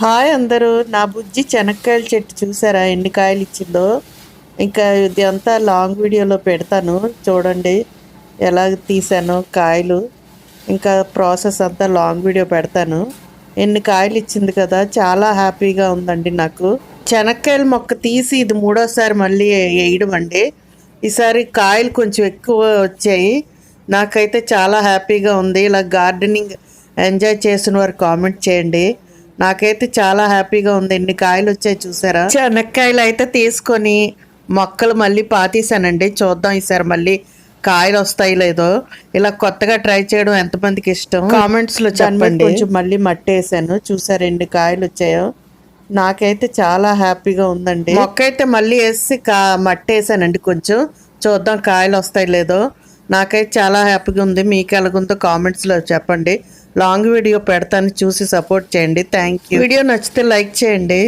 Hi అందరూ. నా బుజ్జి చెనక్కాయల చెట్టు చూసారా? ఎన్ని కాయలు ఇచ్చిందో? ఇంకా ఇది అంతా లాంగ్ వీడియోలో పెడతాను. చూడండి ఎలా తీసాను కాయలు. ఇంకా ప్రాసెస్ అంతా లాంగ్ వీడియో పెడతాను. ఎన్ని కాయలు ఇచ్చింది కదా? చాలా హ్యాపీగా ఉందండి నాకు. చెనక్కాయల మొక్క తీసి ఇది మూడోసారి మళ్ళీ వేయడం అండి. ఈసారి కాయలు కొంచెం ఎక్కువ వచ్చాయి. నాకైతే చాలా హ్యాపీగా ఉంది. ఇలా గార్డెనింగ్ ఎంజాయ్ చేసిన వారు కామెంట్ చేయండి. నాకైతే చాలా హ్యాపీగా ఉంది. ఎన్ని కాయలు వచ్చాయి చూసారా? చెనక్కాయలు అయితే తీసుకొని మొక్కలు మళ్ళీ పాతీసానండి. చూద్దాం ఈసారి మళ్ళీ కాయలు వస్తాయి లేదో. ఇలా కొత్తగా ట్రై చేయడం ఎంతమందికి ఇష్టం? కామెంట్స్లో చెప్పండి. కొంచెం మళ్ళీ మట్టి వేసాను చూసారు ఎన్ని కాయలు వచ్చాయో. నాకైతే చాలా హ్యాపీగా ఉందండి. మొక్క అయితే మళ్ళీ వేసి కా మట్టి వేసానండి కొంచెం. చూద్దాం కాయలు వస్తాయి లేదో. నాకైతే చాలా హ్యాపీగా ఉంది. మీకు ఎలాగుందో కామెంట్స్లో చెప్పండి. లాంగ్ వీడియో పెడతాను. చూసి సపోర్ట్ చేయండి. థ్యాంక్ యూ వీడియో నచ్చితే లైక్ చేయండి.